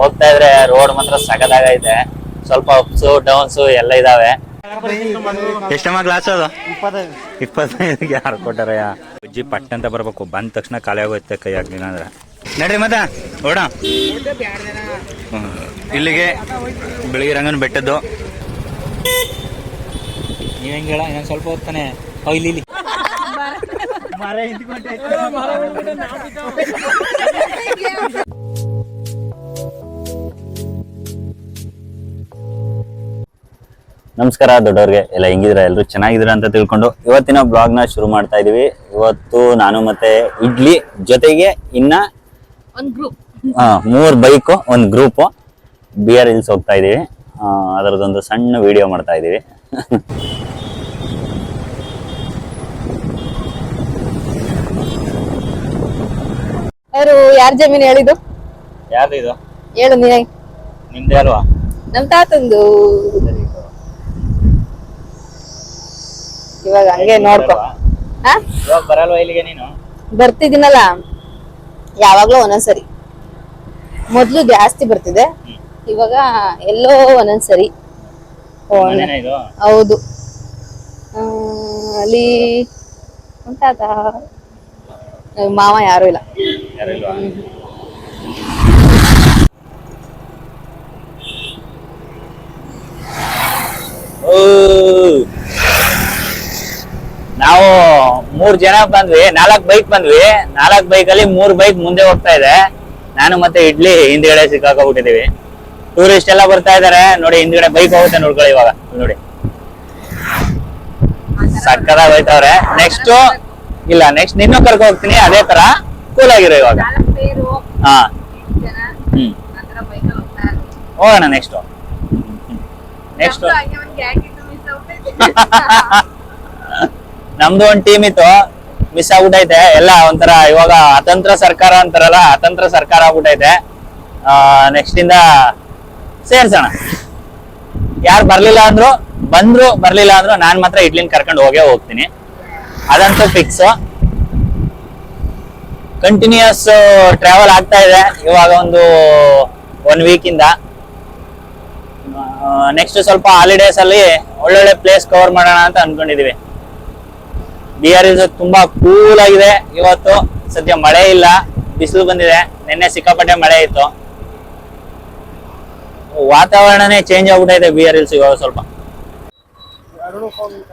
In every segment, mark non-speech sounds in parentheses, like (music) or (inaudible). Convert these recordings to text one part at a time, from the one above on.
ಹೋಗ್ತಾ ಇದ್ರೆ ರೋಡ್ ಮಾತ್ರ ಸಗದಾಗೈತೆ ಸ್ವಲ್ಪ ಅಪ್ಸು ಡೌನ್ಸು ಎಲ್ಲ ಇದಾವೆ. ಎಷ್ಟಮ್ಮ ಗ್ಲಾಸ್ ಅದು? ಇಪ್ಪತ್ತೈದು. ಯಾರು ಕೊಟ್ಟಾರ? ಅಜ್ಜಿ ಪಟ್ ಅಂತ ಬರ್ಬೇಕು. ಬಂದ ತಕ್ಷಣ ಖಾಲಿ ಆಗೋಯ್ತೆ ಕೈ ಆಗ್ಲಿಲ್ಲ ಅಂದ್ರೆ ನಡ್ರಿ ಮತ್ತೆ ಓಡ. ಇಲ್ಲಿಗೆ ಬೆಳಿಗ್ಗೆ ರಂಗನ ಬೆಟ್ಟದ್ದು. ನೀವ್ ಹೆಂಗ ಹೇಳ? ಇನ್ನೊಂದ್ ಸ್ವಲ್ಪ ಹೋಗ್ತಾನೆ. ಓ ಇಲ್ಲಿ ಇಲ್ಲಿ. ನಮಸ್ಕಾರ ದೊಡ್ಡವ್ರಿಗೆ ಎಲ್ಲ ಹೆಂಗಿದ್ರ ಎಲ್ಲರೂ ಚೆನ್ನಾಗಿದ್ರ ಅಂತ ತಿಳ್ಕೊಂಡು ಇವತ್ತಿನ ಬ್ಲಾಗ್ನ ಶುರು ಮಾಡ್ತಾ ಇದೀವಿ. ಇವತ್ತು ನಾನು ಮತ್ತೆ ಇಡ್ಲಿ ಜೊತೆಗೆ ಇನ್ನ ಒಂದ್ ಗ್ರೂಪ್ ಆ, ಮೂರ್ ಬೈಕ್ ಒಂದ್ ಗ್ರೂಪ್ ಬಿ ಆರ್ ಇಲ್ಸ್ ಹೋಗ್ತಾ ಇದೀವಿ. ಅದರದೊಂದು ಸಣ್ಣ ವಿಡಿಯೋ ಮಾಡ್ತಾ ಇದೀವಿ. ಯಾರು ಯಾರ ಜಮೀನು ಹೇಳಿದ್ದು? ಯಾರ್ದು ಇದು? ಹೇಳು ನೀನೇ. ನಿಮ್ದೇ ಅಲ್ವಾ? ನಮ್ ತಾತಂದು. ಇವಾಗ ಹಂಗೆ ನೋಡ್ಕೊ. ಹಾ? ಇವಾಗ ಬರಲ್ವಾ ಇಲ್ಲಿಗೆ ನೀನು? ಬರ್ತಿದ್ದೀನಲ್ಲ. ಯಾವಾಗ್ಲೂ ಒಂದೊಂದ್ಸರಿ. ಮೊದ್ಲು ಜಾಸ್ತಿ ಬರ್ತಿದೆ. ಇವಾಗ ಎಲ್ಲೋ ಒಂದೊಂದ್ಸರಿ. ಮನೆನಾ ಇದು? ಹೌದು. ಆ, ಅಲ್ಲಿ ಉಂಟಾತ ಮಾವ ಯಾರು ಇಲ್ಲ. ಯಾರಿಲ್ವಾ ಓ! ನಾವು ಮೂರ್ ಜನ ಬಂದ್ವಿ ನಾಲ್ಕ್ ಬೈಕ್ ಬಂದ್ವಿ. ನಾಲ್ಕ್ ಬೈಕ್ ಅಲ್ಲಿ ಮೂರ್ ಬೈಕ್ ಮುಂದೆ ಹೋಗ್ತಾ ಇದೆ. ನಾನು ಮತ್ತೆ ಇಡ್ಲಿ ಹಿಂದ್ಗಡೆ ಸಿಕ್ಕಾಕೊಂಡ್ಬಿಟ್ಟಿದೀವಿ ಟೂರಿಸ್ಟ್ ಎಲ್ಲ ಬರ್ತಾ ಇದಾರೆ. ನೋಡಿ ಹಿಂದ್ಗಡೆ ಬೈಕ್ ಹೋಗುತ್ತೆ ನೋಡ್ಕೊಳ್ಳಿ ಇವಾಗ. ನೋಡಿ. ಸಕ್ಕದಾಗ ಹೋಯ್ತವ್ರೆ. ನೆಕ್ಸ್ಟ್ ಇಲ್ಲ ನೆಕ್ಸ್ಟ್ ನಿನ್ನೂ ಕರ್ಕೊ ಹೋಗ್ತೀನಿ. ಅದೇ ತರ ಕೂಲ್ ಆಗಿರೋ ಇವಾಗ. ಹಾ. ಹ್ಮ್. ಹೋಗೋಣ ನೆಕ್ಸ್ಟ್ (laughs) ನೆಕ್ಸ್ಟ್ ನಮ್ದು ಒಂದ್ ಟೀಮ್ ಇತ್ತು ಮಿಸ್ ಆಗ್ಬಿಟ್ಟೈತೆ. ಎಲ್ಲ ಒಂಥರ ಇವಾಗ ಅತಂತ್ರ ಸರ್ಕಾರ ಅಂತಾರಲ್ಲ, ಅತಂತ್ರ ಸರ್ಕಾರ ಆಗ್ಬಿಟ್ಟೈತೆ. ನೆಕ್ಸ್ಟ್ ಇಂದ ಸೇರ್ಸೋಣ. ಯಾರು ಬರ್ಲಿಲ್ಲ ಅಂದ್ರು, ಬಂದ್ರು ಬರ್ಲಿಲ್ಲ ಅಂದ್ರು ನಾನ್ ಮಾತ್ರ ಇಡ್ಲಿನ ಕರ್ಕೊಂಡು ಹೋಗೇ ಹೋಗ್ತೀನಿ. ಅದಂತೂ ಫಿಕ್ಸ್ ಕಂಟಿನ್ಯೂಸ್ ಟ್ರಾವೆಲ್ ಆಗ್ತಾ ಇದೆ, ಇವಾಗ ಒಂದು ಒನ್ ವೀಕ್ ಇಂದ. ನೆಕ್ಸ್ಟ್ ಸ್ವಲ್ಪ ಹಾಲಿಡೇಸ್ ಅಲ್ಲಿ ಒಳ್ಳೊಳ್ಳೆ ಪ್ಲೇಸ್ ಕವರ್ ಮಾಡೋಣ ಅಂತ ಅನ್ಕೊಂಡಿದೀವಿ. ಬಿ ಆರ್ ತುಂಬಾ ಕೂಲ್ ಆಗಿದೆ. ಇವತ್ತು ಸದ್ಯ ಮಳೆ ಇಲ್ಲ. ಬಿಸಿಲು ಬಂದಿದೆ. ನಿನ್ನೆ ಸಿಕ್ಕಾಪಟ್ಟೆ ಮಳೆ ಇತ್ತು. ವಾತಾವರಣನೇ ಚೇಂಜ್ ಆಗ್ಬಿಟ್ಟೈತೆ ಬಿಆರ್ ಇಲ್ಸ್ ಇವಾಗ ಸ್ವಲ್ಪ.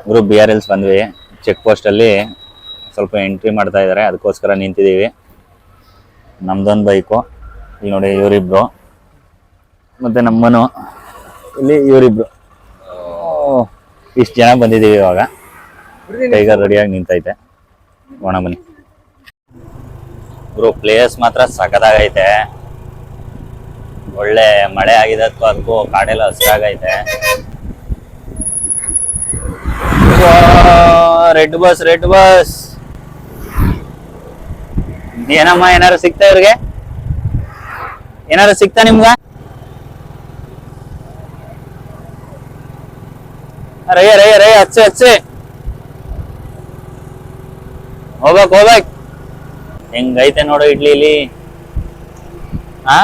ಗ್ರೂಪ್ ಬಿ ಆರ್ ಇಲ್ಸ್ ಬಂದ್ವಿ. ಚೆಕ್ ಪೋಸ್ಟ್ ಅಲ್ಲಿ ಸ್ವಲ್ಪ ಎಂಟ್ರಿ ಮಾಡ್ತಾ ಇದಾರೆ ಅದಕ್ಕೋಸ್ಕರ ನಿಂತಿದೀವಿ ನಮ್ದೊಂದು ಬೈಕು ಇಲ್ಲಿ ನೋಡಿ ಇವರಿಬ್ರು. ಮತ್ತೆ ನಮ್ಮನು ಇಲ್ಲಿ ಇವರಿಬ್ರು. ಇಷ್ಟು ಜನ ಬಂದಿದೀವಿ ಇವಾಗ. ಟೈಗರ್ ರೆಡಿಯಾಗಿ ನಿಂತೈತೆ. ಒಣ ಬನ್ನಿ. ಬ್ರೋ ಪ್ಲೇಸ್ ಮಾತ್ರ ಸಖತ್ತಾಗೈತೆ. ಒಳ್ಳೆ ಮಳೆ ಆಗಿದೆ ಅಥವಾ ಅದಕ್ಕೂ ಕಾಡೆಲ್ಲ ಹಸಿರಾಗೈತೆ ರೆಡ್ ಬಸ್ ರೆಡ್ ಬಸ್. ಏನಮ್ಮ, ಏನಾರು ಸಿಗ್ತಾ ಇವ್ರಿಗೆ? ಏನಾರು ಸಿಗ್ತಾ ನಿಮ್ಗ? ರಯ್ಯ ರಯ್ಯ ರಯ್ಯ ಹಚ್ಚೆ ಹಚ್ಚೆ. ಹೋಗ್ಬೇಕು ಹೋಗ್ಬೇಕು. ಹೆಂಗೈತೆ ನೋಡು ಇಡ್ಲಿ ಇಲ್ಲಿ ಹಾ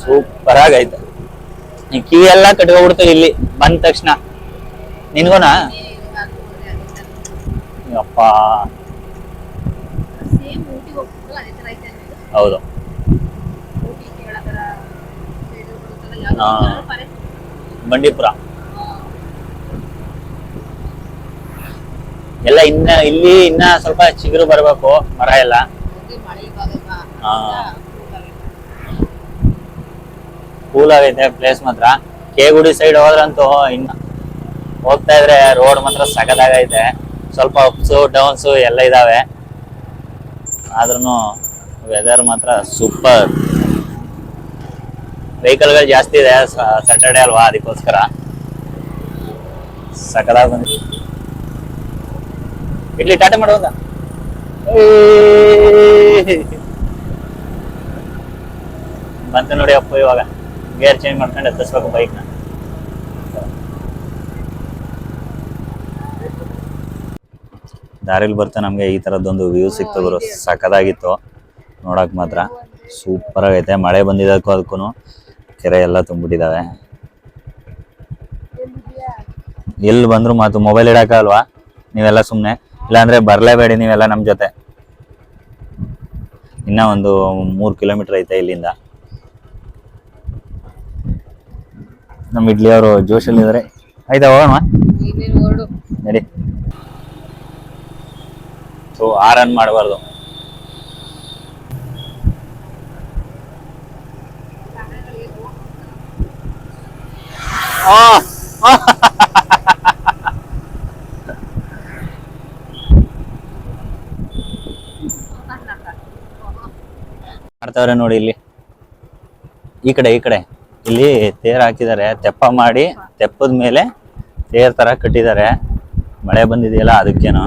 ಸೂಪರ್ ಆಗೈತೆ. ನೀ ಕಿವಿ ಎಲ್ಲ ಕಟ್ಕೊಬಿಡ್ತು ಇಲ್ಲಿ ಬಂದ ತಕ್ಷಣ. ನಿನ್ಗೋನ? ಅಪ್ಪ ಹೌದು. ಹಾ. ಬಂಡೀಪುರ. ಎಲ್ಲ ಇನ್ನ ಇಲ್ಲಿ ಇನ್ನ ಸ್ವಲ್ಪ ಚಿಗುರು ಬರಬೇಕು ಮರ ಎಲ್ಲ. ಹಾ. ಕೂಲ್ ಆಗೈತೆ ಪ್ಲೇಸ್ ಮಾತ್ರ. ಕೇಗುಡಿ ಸೈಡ್ ಹೋದ್ರಂತೂ ಇನ್ನ ಹೋಗ್ತಾ ಇದ್ರೆ ರೋಡ್ ಮಾತ್ರ ಸಖತ್ತಾಗೈತೆ ಸ್ವಲ್ಪ ಅಪ್ಸ್ ಡೌನ್ಸು ಎಲ್ಲ ಇದಾವೆ. ಆದ್ರೂ ವೆದರ್ ಮಾತ್ರ ಸೂಪರ್ ವೆಹಿಕಲ್ಗಳು ಜಾಸ್ತಿ ಇದೆ ಸ್ಯಾಟರ್ಡೆ ಅಲ್ವಾ ಅದಕ್ಕೋಸ್ಕರ. ಸಕದಾಗ ಬಂದಿ ಇಡ್ಲಿ ಟಾಟಾ ಮಾಡುವಾಗ ಬಂತು ನೋಡಿ ಅಪ್ಪ ಇವಾಗ. ಗೇರ್ ಚೇಂಜ್ ಮಾಡ್ಕೊಂಡು ಎತ್ತಿಸ್ಬೇಕು ಬೈಕ್ನ ದಾರಿಲಿ ಬರ್ತಾ ನಮಗೆ ಈ ಥರದ್ದೊಂದು ವ್ಯೂ ಸಿಕ್ತು ಗುರು. ಸಖತ್ತಾಗಿತ್ತು. ನೋಡಕ್ ಮಾತ್ರ. ಸೂಪರ್ ಆಗೈತೆ. ಮಳೆ ಬಂದಿದ್ದಕ್ಕೂ ಅದಕ್ಕೂ ಕೆರೆ ಎಲ್ಲ ತುಂಬಿಟ್ಟಿದ್ದಾವೆ ಎಲ್ಲಿ ಬಂದ್ರು ಮಾತು. ಮೊಬೈಲ್ ಇಡಕ್ಕಲ್ವಾ ನೀವೆಲ್ಲ ಸುಮ್ಮನೆ ಇಲ್ಲಾಂದ್ರೆ ಬರಲೇಬೇಡಿ ನೀವೆಲ್ಲ ನಮ್ಮ ಜೊತೆ. ಇನ್ನ ಒಂದು ಮೂರು ಕಿಲೋಮೀಟರ್ ಐತೆ ಇಲ್ಲಿಂದ. ನಮ್ಮ ಇಡ್ಲಿ ಅವರು ಜೋಶಲ್ಲಿದ್ದಾರೆ ಆಯ್ತಾ, ಹೋಗೋಣ? ನಡಿ. ಸೊ ಆ ರನ್ ಮಾಡಬಾರ್ದು. ಮಾಡ್ತಾವ್ರೆ ನೋಡಿ ಇಲ್ಲಿ. ಈ ಕಡೆ ಈ ಕಡೆ. ಇಲ್ಲಿ ತೇರ್ ಹಾಕಿದ್ದಾರೆ. ತೆಪ್ಪ ಮಾಡಿ, ತೆಪ್ಪದ ಮೇಲೆ ತೇರ್ ತರ ಕಟ್ಟಿದ್ದಾರೆ. ಮಳೆ ಬಂದಿದೆಯಲ್ಲ, ಅದಕ್ಕೇನೋ.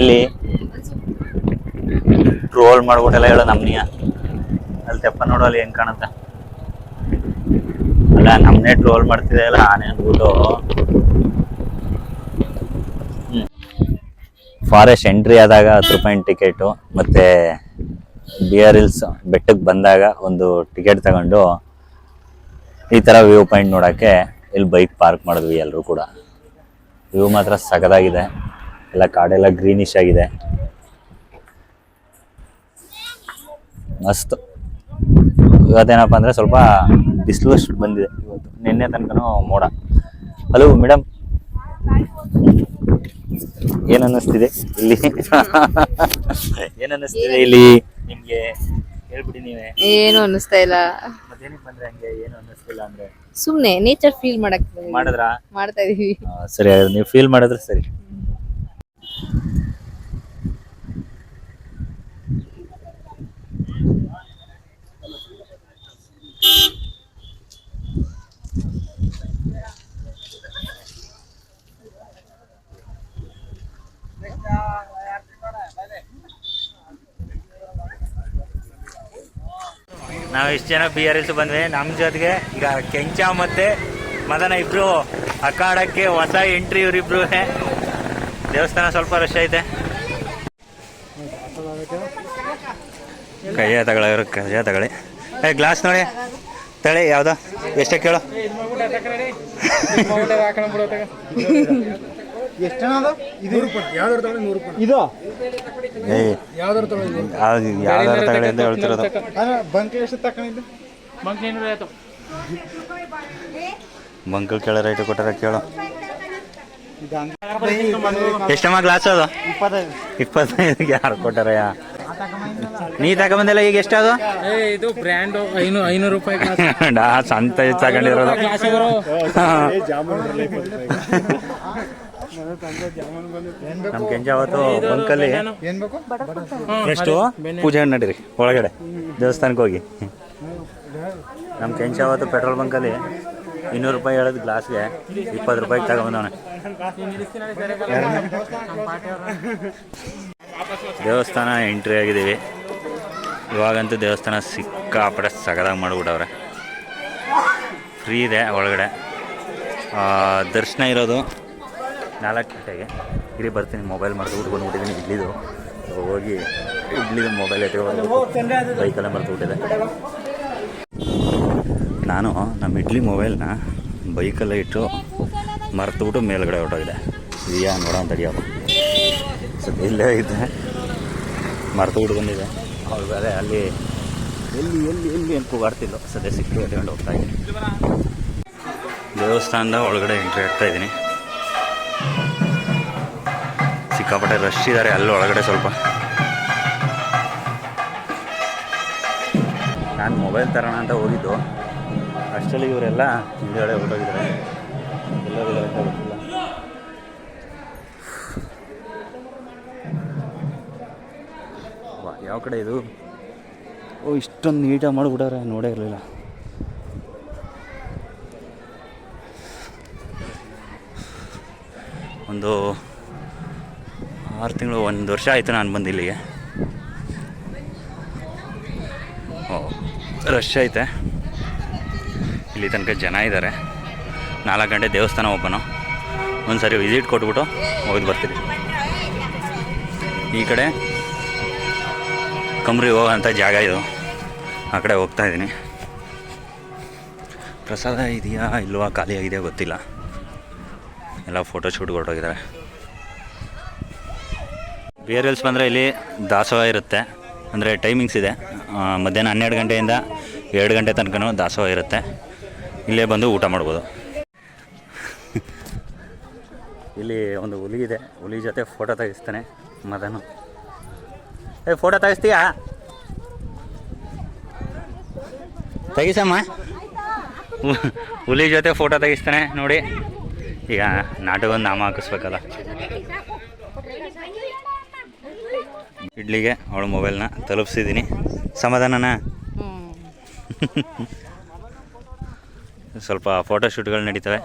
ಎಲ್ಲಿ ಟ್ರೋಲ್ ಮಾಡ್ಬಿಟ್ಟೆಲ್ಲ ಹೇಳೋ ನಮ್ನಿಯ. ಅಲ್ಲಿ ತೆಪ್ಪ ನೋಡು, ಅಲ್ಲಿ ಹೆಂಗ್ ಕಾಣುತ್ತೆ. ಅಲ್ಲ ನಮ್ನೇ ಟ್ರೋಲ್ ಮಾಡ್ತಿದೆ ಅಲ್ಲ, ಆನೆ ಅಂದ್ಬಿಟ್ಟು. ಫಾರೆಸ್ಟ್ ಎಂಟ್ರಿ ಆದಾಗ ಹತ್ತು ರೂಪಾಯಿ ಟಿಕೆಟು ಮತ್ತೆ ಬಿಯರ್ ಹಿಲ್ಸ್ ಬೆಟ್ಟಕ್ಕೆ ಬಂದಾಗ ಒಂದು ಟಿಕೆಟ್ ತಗೊಂಡು ಈ ಥರ ವ್ಯೂ ಪಾಯಿಂಟ್ ನೋಡೋಕ್ಕೆ ಇಲ್ಲಿ ಬೈಕ್ ಪಾರ್ಕ್ ಮಾಡಿದ್ವಿ ಎಲ್ಲರೂ ಕೂಡ. ವ್ಯೂ ಮಾತ್ರ ಸಗದಾಗಿದೆ. ಎಲ್ಲ ಕಾಡೆಲ್ಲ ಗ್ರೀನಿಶ್ ಆಗಿದೆ. ಮಸ್ತ್. ಇವತ್ತೇನಪ್ಪ ಅಂದರೆ ಸ್ವಲ್ಪ ಬಿಸಿಲು ಬಂದಿದೆ ಇವತ್ತು. ನಿನ್ನೆ ತನಕನೂ ಮೋಡ. ಹಲೋ ಮೇಡಮ್ ಏನನ್ನಿಸ್ತಿದೆ ಇಲ್ಲಿ? (laughs) ಏನನ್ನಿಸ್ತಿದೆ ಇಲ್ಲಿ? ನಿಮ್ಗೆ ಹೇಳ್ಬಿಡಿ ನೀವೇ. ಏನು ಅನ್ನಿಸ್ತಾ ಇಲ್ಲ. ಮತ್ತೇನಕ್ಕೆ ಬಂದ್ರೆ ಹಂಗೆ ಏನು ಅನ್ನಿಸ್ತಿಲ್ಲ ಅಂದ್ರೆ? ಸುಮ್ನೆ ನೇಚರ್ ಫೀಲ್ ಮಾಡಕ್ ಮಾಡಿದ್ರ? ಮಾಡ್ತಾ ಇದೀವಿ. ಆ, ಸರಿ ಹಾಗಾದ್ರೆ ನೀವು ಫೀಲ್ ಮಾಡಿದ್ರೆ ಸರಿ. ಜನ ಬಿ ಆರ್ ಎಲ್ಸ್ ಬಂದ್ವಿ. ನಮ್ಮ ಜೊತೆಗೆ ಈಗ ಕೆಂಚ ಮತ್ತೆ ಮದನ ಇಬ್ರು ಅಖಾಡಕ್ಕೆ ಹೊಸ ಎಂಟ್ರಿ ಇವರಿಬ್ರು. ದೇವಸ್ಥಾನ ಸ್ವಲ್ಪ ರಶ್ ಐತೆ. ಕೈಯ ತಗೊಳ್ಳೋರು ಕೈಯ ತಗೊಳ್ಳಿ. ಏ ಗ್ಲಾಸ್ ನೋಡಿ. ತಳಿ ಯಾವ್ದು? ಎಷ್ಟೇ ಕೇಳು. ಇದು ಏಯ್. ಯಾವ್ದಾರು ತಗೊಳ್ಳಿ ಯಾವ್ದು ಯಾವ್ದಾರು ತಗೊಳ್ಳಿ ಅಂತ ಹೇಳ್ತಿರೋದು. ಬಂಕ್ ಎಷ್ಟು ತಕೊಂಡಿದ್ದು? ಬಂಕ್ ಏನಾರ ಆಯ್ತು. ಬಂಕಲ್ ಕೇಳೋ ರೈಟ್ ಕೊಟ್ಟಾರ ಕೇಳು. ಎಷ್ಟಮ್ಮ ಗ್ಲಾಸ್ ಅದು? ಇಪ್ಪತ್ತೈದು. ಇಪ್ಪತ್ತೈದು ಯಾರು ಯಾ ನೀ ತಗೊಂಬಂದಿಲ್ಲ ಈಗ ಎಷ್ಟದು ಏ ಇದು ಬ್ರ್ಯಾಂಡ್ ಐನೂರು ಐನೂರು ರೂಪಾಯಿ (laughs) ಡಾಸ್ ಅಂತ ತಗೊಂಡಿರೋದು (laughs) ನಮ್ ಕೆಂಜ ಅವತ್ತು ಬಂಕಲ್ಲಿ ಏನ್ ಬೇಕು ಎಷ್ಟು? ಪೂಜೆ ನಡೀರಿ, ಒಳಗಡೆ, ದೇವಸ್ಥಾನಕ್ಕೆ ಹೋಗಿ. ನಮ್ಮ ಕೆಂಚ ಅವತ್ತು ಪೆಟ್ರೋಲ್ ಬಂಕಲ್ಲಿ ಇನ್ನೂರು ರೂಪಾಯಿ ಹೇಳೋದು ಗ್ಲಾಸ್ಗೆ ಇಪ್ಪತ್ತು ರೂಪಾಯಿ ತಗೊಂಡವನೆ. ದೇವಸ್ಥಾನ ಎಂಟ್ರಿ ಆಗಿದ್ದೀವಿ. ಇವಾಗಂತೂ ದೇವಸ್ಥಾನ ಸಿಕ್ಕಾಪಟ್ಟೆ ಸಗದಾಗ ಮಾಡಿಬಿಟ್ಟವ್ರೆ. ಫ್ರೀ ಇದೆ ಒಳಗಡೆ. ದರ್ಶನ ಇರೋದು ನಾಲ್ಕು ಗಂಟೆಗೆ ಇಲ್ಲಿ ಬರ್ತೀನಿ ಮೊಬೈಲ್ ಮರೆತು ಬಿಟ್ಟು ಬಂದ್ಬಿಟ್ಟಿದ್ದೀನಿ, ಇಡ್ಲಿದು. ಹೋಗಿ ಇಡ್ಲಿ ಮೊಬೈಲ್ ಎತ್ಕೊಂಡು ಬೈಕಲ್ಲೇ ಮರೆತು ಬಿಟ್ಟಿದೆ ನಾನು ನಮ್ಮ ಇಡ್ಲಿ ಮೊಬೈಲ್ನ ಬೈಕಲ್ಲೇ ಇಟ್ಟು ಮರೆತುಬಿಟ್ಟು ಮೇಲ್ಗಡೆ ಹೊರಟೋಗಿದೆ. ಇದೆಯಾ ನೋಡೋಣ ತಡಿಯಪ್ಪ ಸೊ ಇಲ್ಲೇ ಇದೆ. ಮರೆತು ಬಿಟ್ಟು ಬಂದಿದೆ. ಅವ್ರು ಬೇರೆ ಅಲ್ಲಿ ಎಲ್ಲಿ ಎಲ್ಲಿ ಎಲ್ಲಿ ಅಂತ ಕೂಗಾಡ್ತಿಲ್ಲ ಸದ್ಯ ಸಿಕ್ಕಿ ಎತ್ಕೊಂಡು ಹೋಗ್ತಾ ಇದ್ದೀನಿ. ದೇವಸ್ಥಾನದ ಒಳಗಡೆ ಎಂಟ್ರಿ ಆಗ್ತಾ ಇದ್ದೀನಿ. ಸಿಕ್ಕಾಪಟ್ಟೆ ರಶ್ ಇದ್ದಾರೆ ಅಲ್ಲಿ ಒಳಗಡೆ ಸ್ವಲ್ಪ. ನಾನು ಮೊಬೈಲ್ ತರೋಣ ಅಂತ ಹೋಗಿದ್ದು. ಅಷ್ಟರಲ್ಲಿ ಇವರೆಲ್ಲ ಹಿಂದೆಗಡೆ ಹೊರಟೋಗಿದ್ದಾರೆ. ವಾ, ಯಾವ ಕಡೆ ಇದು? ಓ ಇಷ್ಟೊಂದು ನೀಟಾಗಿ ಮಾಡಿಬಿಟ್ಟಾರೆ ನೋಡೇ ಇರಲಿಲ್ಲ. ಒಂದು ಆರು ತಿಂಗಳು ಒಂದು ವರ್ಷ ಆಯಿತು ನಾನು ಬಂದು ಇಲ್ಲಿಗೆ. ಓ, ರಶ್ ಐತೆ. ಇಲ್ಲಿ ತನಕ ಜನ ಇದ್ದಾರೆ ನಾಲ್ಕು ಗಂಟೆ ದೇವಸ್ಥಾನ ಓಪನು. ಒಂದು ಸರಿ ವಿಸಿಟ್ ಕೊಟ್ಬಿಟ್ಟು ಹೋಗಿ ಬರ್ತೀವಿ ಈ ಕಡೆ ಕಮ್ರಿ ಹೋಗೋಂಥ ಜಾಗ ಇದು. ಆ ಕಡೆ ಹೋಗ್ತಾ ಇದ್ದೀನಿ. ಪ್ರಸಾದ ಇದೆಯಾ ಇಲ್ವಾ ಖಾಲಿ ಆಗಿದೆಯಾ ಗೊತ್ತಿಲ್ಲ. ಎಲ್ಲ ಫೋಟೋ ಶೂಟ್ ಹೊರಟೋಗಿದ್ದಾರೆ ಆರ್ ಬಂದರೆ ಇಲ್ಲಿ ದಾಸೋಹ ಇರುತ್ತೆ. ಅಂದರೆ ಟೈಮಿಂಗ್ಸ್ ಇದೆ. ಮಧ್ಯಾಹ್ನ ಹನ್ನೆರಡು ಗಂಟೆಯಿಂದ ಎರಡು ಗಂಟೆ ತನಕನೂ ದಾಸೋಹ ಇರುತ್ತೆ. ಇಲ್ಲೇ ಬಂದು ಊಟ ಮಾಡ್ಬೋದು. ಇಲ್ಲಿ ಒಂದು ಹುಲಿ ಇದೆ. ಹುಲಿ ಜೊತೆ ಫೋಟೋ ತೆಗಿಸ್ತಾನೆ ಮದನು. ಏ ಫೋಟೋ ತೆಗಿಸ್ತೀಯಾ? ತೆಗಿಸಮ್ಮ. ಹುಲಿ ಜೊತೆ ಫೋಟೋ ತೆಗಿಸ್ತಾನೆ ನೋಡಿ. ಈಗ ನಾಟಕವನ್ನು ನಾಮ ಹಾಕಿಸ್ಬೇಕಲ್ಲ ಇಡ್ಲಿಗೆ ಅವಳ ಮೊಬೈಲ್ನ ತಲುಪಿಸಿದ್ದೀನಿ. ಸಮಾಧಾನನ? ಸ್ವಲ್ಪ ಫೋಟೋ ಶೂಟ್ಗಳು ನಡೀತವೆ.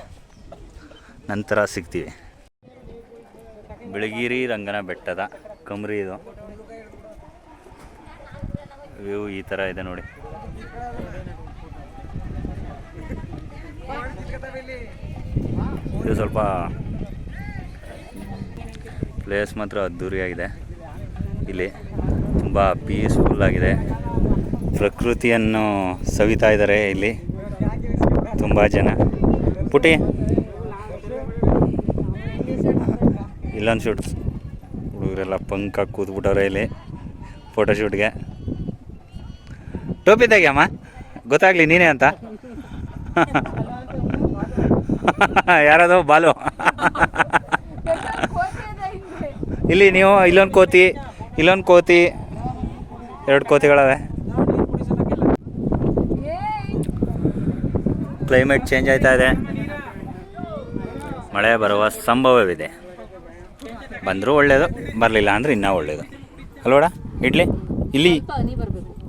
ನಂತರ ಸಿಗ್ತೀವಿ. ಬಿಳಗಿರಿ ರಂಗನ ಬೆಟ್ಟದ ಕಮ್ರಿ ಇದು. ವ್ಯೂ ಈ ಥರ ಇದೆ ನೋಡಿ. ಇದು ಸ್ವಲ್ಪ ಪ್ಲೇಸ್ ಮಾತ್ರ ಅದ್ಧೂರಿಯಾಗಿದೆ ಇಲ್ಲಿ ತುಂಬ ಪೀಸ್ಫುಲ್ ಆಗಿದೆ. ಪ್ರಕೃತಿಯನ್ನು ಸವಿತಾ ಇದ್ದಾರೆ ಇಲ್ಲಿ ತುಂಬ ಜನ. ಪುಟಿ. ಇಲ್ಲೊಂದು ಶೂಟ್ ಹುಡುಗರೆಲ್ಲ ಪಂಕ ಕೂತ್ಬಿಟ್ಟವ್ರೆ ಇಲ್ಲಿ ಫೋಟೋಶೂಟ್ಗೆ ಟೋಪಿ ತೆಗಿಯಮ್ಮ? ಗೊತ್ತಾಗ್ಲಿ ನೀನೇ ಅಂತ. (laughs) ಯಾರದೋ ಬಾಲು. (laughs) ಇಲ್ಲಿ ನೀವು ಇಲ್ಲೊಂದು ಕೋತಿ. ಇಲ್ಲೊಂದು ಕೋತಿ, ಎರಡು ಕೋತಿಗಳವೆ. ಕ್ಲೈಮೇಟ್ ಚೇಂಜ್ ಆಯ್ತಾ ಇದೆ. ಮಳೆ ಬರುವ ಸಂಭವವಿದೆ. ಬಂದರೂ ಒಳ್ಳೆಯದು ಬರಲಿಲ್ಲ ಅಂದರೆ ಇನ್ನೂ ಒಳ್ಳೆಯದು ಅಲ್ವಡ ಇಡ್ಲಿ? ಇಲ್ಲಿ?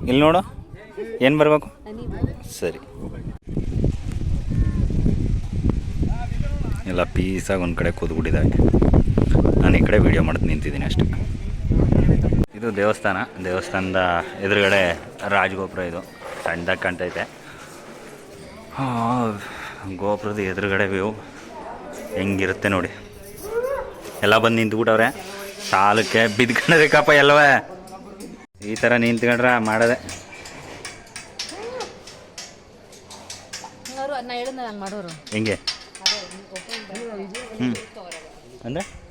ಇಲ್ಲಿ ನೋಡು. ಏನು ಬರಬೇಕು? ಸರಿ. ಎಲ್ಲ ಪೀಸಾಗಿ ಒಂದು ಕಡೆ ಕೂತ್ಬಿಟ್ಟಿದ್ದಾವೆ ನಾನು ಈ ಕಡೆ ವೀಡಿಯೋ ಮಾಡ್ತಾ ನಿಂತಿದ್ದೀನಿ ಅಷ್ಟೇ. ಇದು ದೇವಸ್ಥಾನ. ದೇವಸ್ಥಾನದ ಎದುರುಗಡೆ ರಾಜಗೋಪುರ ಇದು. ಸಣ್ಣದಾಗಿ ಕಾಣ್ತೈತೆ. ಗೋಪುರದ ಎದುರುಗಡೆ ವ್ಯೂ ಹೆಂಗಿರುತ್ತೆ ನೋಡಿ. ಎಲ್ಲ ಬಂದು ನಿಂತ್ಬಿಟ್ಟವ್ರೆ. ಸಾಲಕ್ಕೆ ಬಿದ್ಕೊಂಡ್ರಿಕಪ್ಪ ಎಲ್ಲವೇ. ಈ ಥರ ನಿಂತ್ಕೊಂಡ್ರೆ ಮಾಡೋದೆ. ಹೆಂಗೆ? ಹ್ಞೂ ಅಂದರೆ?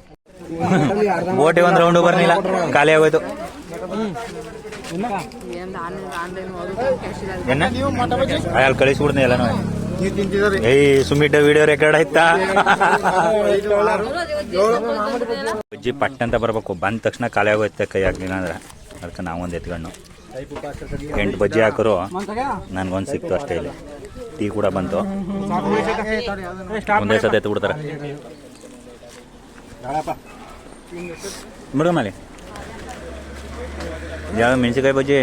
ಓಟಿ ಒಂದು ರೌಂಡ್ ಬರ್ನಿಲ್ಲ ಖಾಲಿ ಆಗೋಯ್ತು ಅಲ್ಲಿ ಕಳಿಸ್ಬಿಡ್ತೀನಿ ಎಲ್ಲನೂ ಏಯ್ ಸುಮಿಟ ವಿಡಿಯೋ ರೆಕಾರ್ಡ್ ಆಯ್ತಾ ಬಜ್ಜಿ ಪಟ್ ಅಂತ ಬರ್ಬೇಕು ಬಂದ ತಕ್ಷಣ ಖಾಲಿ ಆಗೋಯ್ತ ಕೈ ಹಾಕ್ಲಿಲ್ಲ ಅಂದ್ರೆ ಅದಕ್ಕೆ ನಾವೊಂದು ಎತ್ಕೊಂಡು ಎಂಟು ಬಜ್ಜಿ ಹಾಕೋರು ನನ್ಗೊಂದು ಸಿಕ್ತು ಅಷ್ಟೇ ಇಲ್ಲಿ ಟೀ ಕೂಡ ಬಂತು ಒಂದೇ ಸತಿ ಎತ್ತು ಬಿಡ್ತಾರೆ ಮೇಡಮ್ ಅಲ್ಲಿ ಯಾವ ಮೆಣಸಿನ್ಕಾಯಿ ಬಜ್ಜಿ?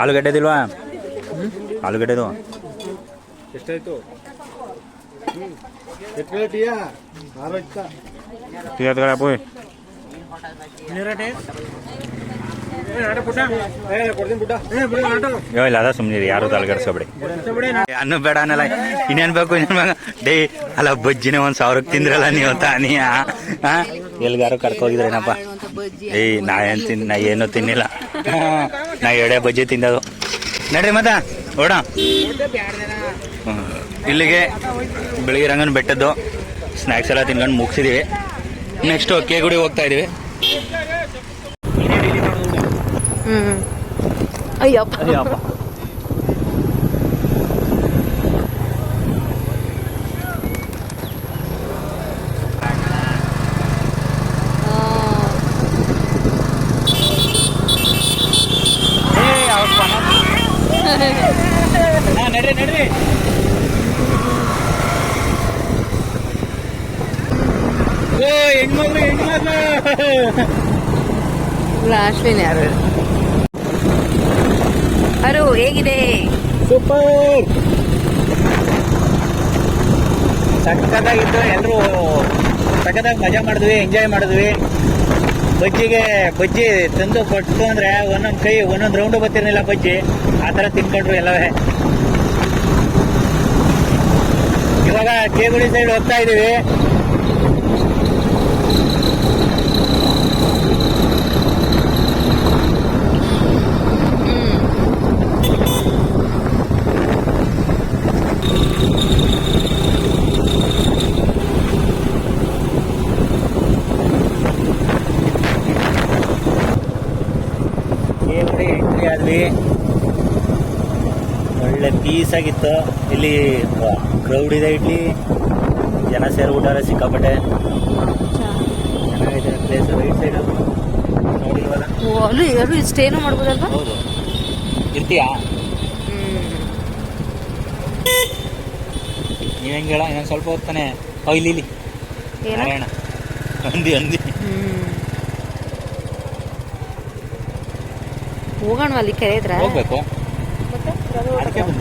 ಆಲೂಗಡ್ಡೆದಿಲ್ವಾ ಆಲೂಗಡ್ಡೆದು ಎಷ್ಟಾಯ್ತು? ಪೋಯ್ ಇಲ್ಲ ಅದ ಸುಮ್ಮನೆ ಯಾರು ತಲೆಗೆಡ್ಸ್ಕೊಬೇಡಿ ಅನ್ನ ಬೇಡ ಅನ್ನಲ್ಲ. ಇನ್ನೇನ್ ಬೇಕು ಇನ್ನೇನ್ ಬೇಕು. ಡೇ ಅಲ್ಲ ಬಜ್ಜಿನ ಒಂದ್ ಸಾವಿರಕ್ಕೆ ತಿಂದ್ರಲ್ಲ ನೀವು ತಾನಿ ಎಲ್ಗಾರು ಕರ್ಕೋಗಿದ್ರೇನಪ್ಪ? ಏಯ್ ನಾ ಏನ್ ತಿನ್ ನಾ ಏನು ತಿನ್ನಿಲ್ಲ. ನಾ ಎಡೆ ಬಜ್ಜಿ ತಿಂದದು ನಡ್ರಿ ಮತ್ತ ಓಡ. ಇಲ್ಲಿಗೆ ಬೆಳಿಗ್ಗೆ ರಂಗನ ಬೆಟ್ಟದ್ದು. ಸ್ನ್ಯಾಕ್ಸ್ ಎಲ್ಲ ತಿನ್ಕೊಂಡು ಮುಗಿಸಿದೀವಿ. ನೆಕ್ಸ್ಟ್ ಕೇಗುಡಿ ಹೋಗ್ತಾ ಇದೀವಿ. ಹ್ಮ್. ಅಯ್ಯಪ್ಪ. ಅಯ್ಯಪ್ಪ ನಡ್ರಿ ನಡ್ರಿ ಓ ಅಶ್ವಿನ್ ಯಾರು ಅರು ಹೇಗಿದೆ? ಸೂಪರ್ ಸಖತ್ತಾಗಿತ್ತು. ಎಲ್ಲರೂ ಸಖತ್ತಾಗಿ ಮಜಾ ಮಾಡಿದ್ವಿ ಎಂಜಾಯ್ ಮಾಡಿದ್ವಿ. ಬಜ್ಜಿಗೆ ಬಜ್ಜಿ ತಂದು ಕೊಟ್ಟು ಅಂದ್ರೆ ಒಂದೊಂದು ಕೈ ಒಂದೊಂದು ರೌಂಡು ಬರ್ತಿರ್ಲಿಲ್ಲ ಬಜ್ಜಿ. ಆ ಥರ ತಿನ್ಕೊಂಡ್ರು ಎಲ್ಲವೇ. ಇವಾಗ ಕೇಗುಳಿ ಸೈಡ್ ಹೋಗ್ತಾ ಇದೀವಿ. ಬಂದ್ವಿ ಒಳ್ಳೆ ಪೀಸ್ ಆಗಿತ್ತು. ಇಲ್ಲಿ ಕ್ರೌಡ್ ಇದೆ ಇಲ್ಲಿ. ಜನ ಸೇರ್ಬಿಟ್ಟಾರೆ ಸಿಕ್ಕಾಪಟ್ಟೆ. ಚೆನ್ನಾಗಿದೆ ಪ್ಲೇಸ್ ರೈಟ್ ಸೈಡ್ ನೋಡಿಲ್ವಲ್ಲ? ಓ ಅಲ್ಲೂ ಯಾರು ಇಷ್ಟೇನೂ ಮಾಡ್ಬೋದಲ್ವಾ? ಹೌದು. ಇರ್ತೀಯಾ? ನೀವ್ ಹೆಂಗೆ ಹೇಳ? ಇನ್ನೊಂದು ಸ್ವಲ್ಪ ಹೊತ್ತಾನೆ. ಓ ಇಲ್ಲಿ ಇಲ್ಲಿ. ನಾರಾಯಣ. ಅಂದಿ ಅಂದಿ ಹೋಗೋಣ ಅಲ್ಲಿ ಕೆರೆ ಹೋಗ್ಬೇಕು. ಬೈಕ್ ಎಲ್ಲ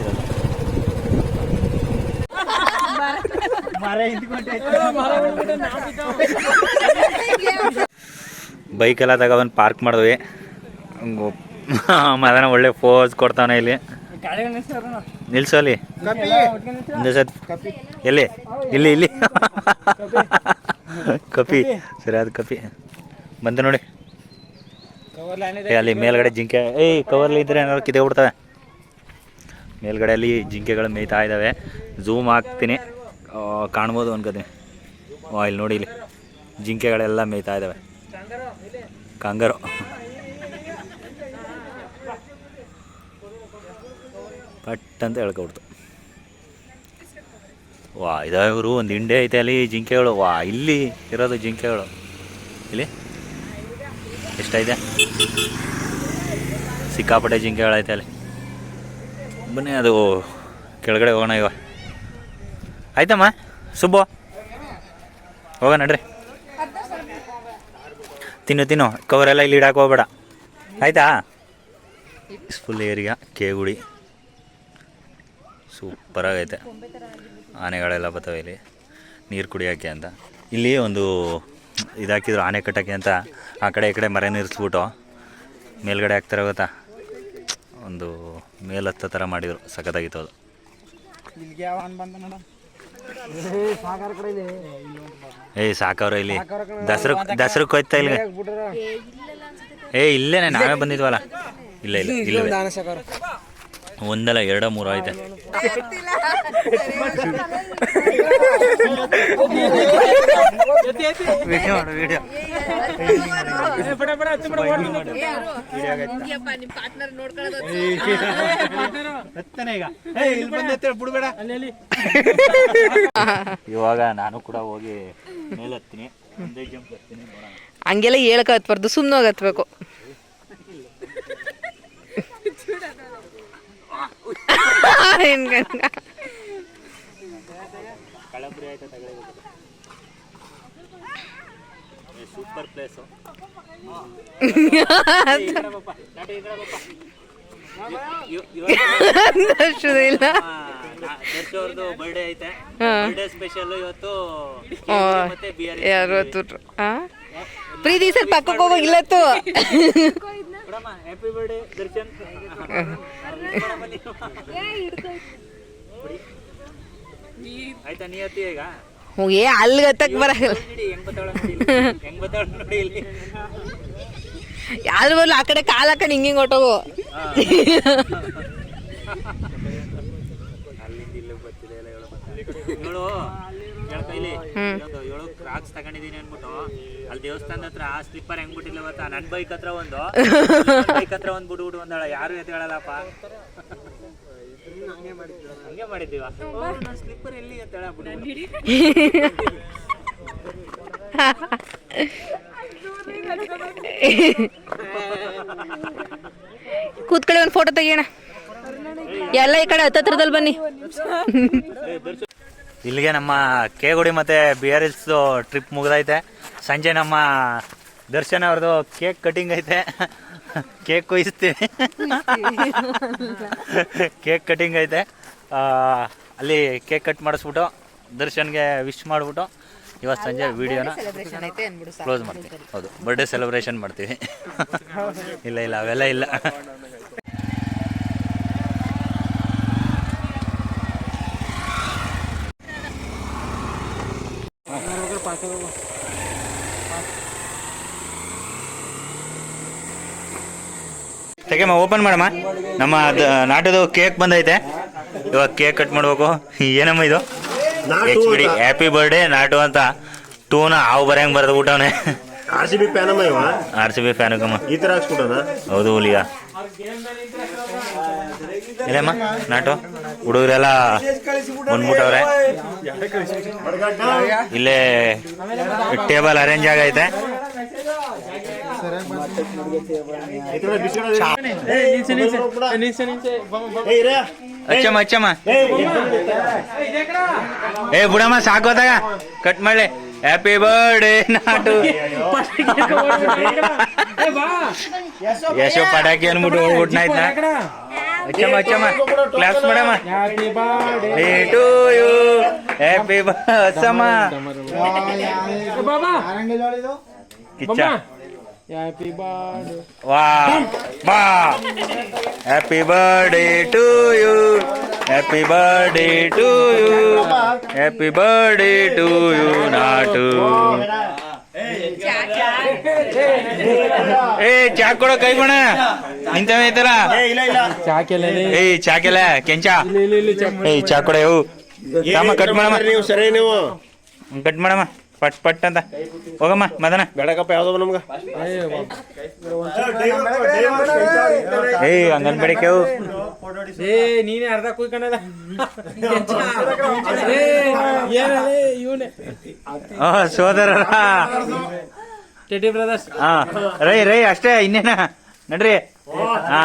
ಬೈಕೆಲ್ಲ ತಗೊಬಂದು ಪಾರ್ಕ್ ಮಾಡಿದ್ವಿ. ಮದನ ಒಳ್ಳೆ ಫೋಸ್ ಕೊಡ್ತಾನೆ ಇಲ್ಲಿ. ನಿಲ್ಸೋಲಿ ಅಲ್ಲಿ. ಸತ್ ಎಲ್ಲಿ? ಇಲ್ಲಿ ಇಲ್ಲಿ. ಕಪಿ ಸರಿ ಅದು ಕಪಿ ಬಂತು ನೋಡಿ. ಅಲ್ಲಿ ಮೇಲ್ಗಡೆ ಜಿಂಕೆ ಏಯ್ ಕವರ್ಲಿ ಇದ್ರೆ ಏನಾದ್ರು ಕಿದೆ ಬಿಡ್ತವೆ ಮೇಲ್ಗಡೆ ಅಲ್ಲಿ ಜಿಂಕೆಗಳು ಮೇಯ್ತಾ ಇದ್ದಾವೆ ಝೂಮ್ ಹಾಕ್ತೀನಿ. ಕಾಣ್ಬೋದು ಅನ್ಕೋತೀನಿ. ಇಲ್ಲಿ ನೋಡಿ ಇಲ್ಲಿ. ಜಿಂಕೆಗಳೆಲ್ಲ ಮೇಯ್ತಾ ಇದ್ದಾವೆ ಕಂಗರು. ಪಟ್ ಅಂತ ಹೇಳ್ಕೊಬಿಡ್ತು. ವಾ ಇದಾವೆ ಇವರು ಒಂದು ಹಿಂಡೆ ಐತೆ ಅಲ್ಲಿ ಜಿಂಕೆಗಳು. ವಾ, ಇಲ್ಲಿ ಇರೋದು ಜಿಂಕೆಗಳು. ಎಷ್ಟೈತೆ ಸಿಕ್ಕಾಪಟ್ಟೆ ಜಿಂಕೆಗಳೈತೆ ಅಲ್ಲಿ. ಬನ್ನಿ, ಅದು ಕೆಳಗಡೆ ಹೋಗೋಣ ಇವ ಆಯ್ತಮ್ಮ, ಸುಬ್ಬು. ಹೋಗೋಣ ನಡ್ರಿ. ತಿನ್ನು ತಿನ್ನು. ಕವರೆಲ್ಲ ಇಲ್ಲಿ ಇಡಕ್ಕೆ ಹೋಗ್ಬೇಡ. ಆಯ್ತಾ? Full area Kegudi. ಸೂಪರಾಗೈತೆ ಆನೆಗಳೆಲ್ಲ ಬರ್ತವೆ ಇಲ್ಲಿ. ನೀರು ಕುಡಿಯೋಕ್ಕೆ ಅಂತ. ಇಲ್ಲಿ ಒಂದು ಇದಾಕಿದ್ರು ಆನೆ ಕಟ್ಟೋಕ್ಕೆ ಅಂತ ಆ ಕಡೆ ಈ ಕಡೆ ಮರ ನಿರ್ಸ್ಬಿಟ್ಟು ಮೇಲ್ಗಡೆ ಹಾಕ್ತಾರೆ ಗೊತ್ತಾ? ಒಂದು ಮೇಲತ್ತ ಥರ ಮಾಡಿದರು ಸಖತ್ತಾಗಿತ್ತು ಅದು. ಏಯ್ ಸಾಕವ್ರ ಇಲ್ಲಿ. ದಸರ ದಸರಕ್ಕೆ ಹೋಯ್ತಾ ಇಲ್ಲಿ ಏ ಇಲ್ಲೇನೆ ನಾವೇ ಬಂದಿದ್ವಲ್ಲ. ಇಲ್ಲ ಇಲ್ಲ ಇಲ್ಲ ಒಂದಲ್ಲ ಎರಡ ಮೂರ ನೋಡ್ಕೊಳ್ಳೋದು ಇವಾಗ ನಾನು ಕೂಡ ಹೋಗಿ ಮೇಲೆ ಹತ್ತೀನಿ ಒಂದೇ ಜಂಪ್ ಹತ್ತೀನಿ ನೋಡೋಣ. ಹಂಗೆಲ್ಲ ಹೇಳಕ್ ಹತ್ಬಾರ್ದು ಸುಮ್ಮನೆ ಹೋಗಿ ಹತ್ಬೇಕು ಏನ್ ಗಂಗ? ಕಳಬ್ರಿ ಆಯ್ತಾ ತಗೊಳ್ಬೇಕು ಸೂಪರ್ ಪ್ಲೇಸು ಇಲ್ಲ ಅವ್ರದ್ದು ಬರ್ಡೇ ಐತೆ. ಬರ್ಡೇ ಸ್ಪೆಷಲ್ ಇವತ್ತು ಆ? ಪ್ರೀತಿ ಸರ್ ಪಕ್ಕಕ್ಕೆ ಹೋಗೋಗಿಲ್ಲತ್ತು ಬಿಡಮ್ಮ (laughs) ಹ್ಯಾಪಿ ಬರ್ಡೇ ದರ್ಶನ್ ಆಯ್ತಾ ನೀ ಹತ್ತಿ ಈಗ? ಏ ಅಲ್ಲಿ ಹತ್ತಕ್ ಬರಲ್ಲ. ಹೆಂಗ್ ಬತ್ತಾಳ ನೋಡಿ ಇಲ್ಲಿ. ಯಾವ್ದ್ರ ಬರಲ್ಲ ಆ ಕಡೆ ಕಾಲ್ ಹಾಕೊಂಡು ಹಿಂಗೆ ಹೊಟ್ಟೋಗು ಅಲ್ಲಿಂದ ಇಲ್ಲಿ ಬರ್ತಿದೆ ಎಲ್ಲ ಹೇಳು ಹೇಳು ಇನ್ನೊಂದು ಏಳು ಕ್ರಾಕ್ಸ್ ತಗೊಂಡಿದೀನಿ ಅನ್ಬಿಟ್ಟು ಅಲ್ಲಿ ದೇವಸ್ಥಾನದ ಹತ್ರ ಆ ಸ್ಲಿಪ್ಪರ್ ಹೆಂಗ್ ಬಿಟ್ಟಿಲ್ಲ ಗೊತ್ತಾ? ನನ್ ಬೈಕ್ ಹತ್ರ ಒಂದು. (laughs) ಬೈಕ್ ಹತ್ರ ಒಂದ್ ಬಿಡು ಒಂದಳ ಯಾರು ಎತ್ಕೊಳ್ಳಲ್ಲಪ್ಪ ಹಂಗೆ ಮಾಡಿದ್ದೀವ. ಸ್ಲಿಪ್ಪರ್ ಎಲ್ಲಿ ಅಂತ ಕೂತ್ಕೊಳ್ಳಿ ಒಂದು ಫೋಟೋ ತೆಗಿಯೋಣ. ಎಲ್ಲ ಈ ಕಡೆ ಹತ್ತತ್ರದಲ್ಲಿ ಬನ್ನಿ. ಇಲ್ಲಿಗೆ ನಮ್ಮ ಕೇಗುಡಿ ಮತ್ತೆ ಬಿ ಆರ್ ಎಲ್ಸ್ ಟ್ರಿಪ್ ಮುಗಿದೈತೆ. ಸಂಜೆ ನಮ್ಮ ದರ್ಶನ್ ಅವ್ರದ್ದು ಕೇಕ್ ಕಟಿಂಗ್ ಐತೆ. ಕೇಕ್ ಕೊಯ್ಸ್ತೀವಿ ಕೇಕ್ ಕಟಿಂಗ್ ಐತೆ. ಅಲ್ಲಿ ಕೇಕ್ ಕಟ್ ಮಾಡಿಸ್ಬಿಟ್ಟು ದರ್ಶನ್ಗೆ ವಿಶ್ ಮಾಡಿಬಿಟ್ಟು ಇವತ್ತು ಸಂಜೆ ವಿಡಿಯೋನ ಕ್ಲೋಸ್ ಮಾಡ್ತೀವಿ. ಹೌದು ಬರ್ಡೇ ಸೆಲೆಬ್ರೇಷನ್ ಮಾಡ್ತೀವಿ. ಇಲ್ಲ ಇಲ್ಲ ಅವೆಲ್ಲ ಇಲ್ಲ. ತೆಗೆಮ್ಮ ಓಪನ್ ಮಾಡಮ್ಮ. ನಮ್ಮ ನಾಟದು ಕೇಕ್ ಬಂದೈತೆ. ಇವಾಗ ಕೇಕ್ ಕಟ್ ಮಾಡ್ಬೇಕು. ಏನಮ್ಮ ಇದು? ಎಚ್ ಬಿಡಿ ಹ್ಯಾಪಿ ಬರ್ಡೇ ನಾಟು ಅಂತ. ಟೂನ ಹಾವು ಬರಂಗ್ ಬರೆದು ಬಿಟ್ಟವನೆ ಆರ್ ಸಿ ಬಿ ಪ್ಯಾನಮ್ಮ ಇವ? ಆರ್ ಸಿ ಬಿ ಫ್ಯಾನ್ ಕಮ್ಮ ಈ ತರ ಹಾಕ್ಸ್ಬಿಟ್ಟನ ಹೌದು ಹುಲಿಗ. ಇಲ್ಲಮ್ಮ ನಾಟು? ಹುಡುಗರೆಲ್ಲ ಬಂದ್ಬಿಟ್ಟವ್ರೆ ಇಲ್ಲೇ ಟೇಬಲ್ ಅರೇಂಜ್ ಆಗೈತೆ. ಅಚ್ಚಮ್ಮ ಅಚ್ಚಮ್ಮ ಏ ಬುಡಮ್ಮ ಸಾಕೋದಾಗ ಕಟ್ ಮಾಡ್ಲಿ. ಹ್ಯಾಪಿ ಬರ್ಡೇ ನಾಟು ಯಶೋ ಪಟಾಕಿ ಅನ್ಬಿಟ್ಟು ಹೋಗ್ಬಿಟ್ನಾಯ್ತಾ ಅಚ್ಚಮ್ಮ ಅಚ್ಚಮ್ಮ ಕ್ಲಾಸ್ ಮಾಡಮ್ಮ happy to you happy Basamma Kichcha ವಾ ಬಾ happy birthday to you happy birthday to you happy birthday to you ನಾಟು ಏ ಚಾ ಕೊಡ ಕೈ ಕೊಣ ನಿಂತವ ಐತಲ್ಲ ಏಯ್ ಚಾಕೆಲ್ಲ ಕೆಂಚ ಏಯ್ ಚಾ ಕೊಡ ಇವು ತಮ್ಮ ಕಟ್ ಮಾಡಮ್ಮ ನೀವು ಸರಿ ನೀವು ಕಟ್ ಮಾಡಮ್ಮ ಪಟ್ ಪಟ್ ಅಂತ ಹೋಗಮ್ಮ ಮದನ ಬೇಡಕಪ್ಪ ಯಾವ್ದವ ನಮ್ಗ ಏ ಹಂಗನ್ ಬೇಡಿಕೆವು ಏ ನೀನೇ ಅರ್ಧ ಕುಯ್ಕೊಂಡಲ್ಲ ಏನಲ್ಲೇ ಟೆಡಿ ಬ್ರದರ್ಸ್ ಹಾ ರೈ ರೈ ಅಷ್ಟೇ ಇನ್ನೇನ? ನಡ್ರಿ. ಹಾ.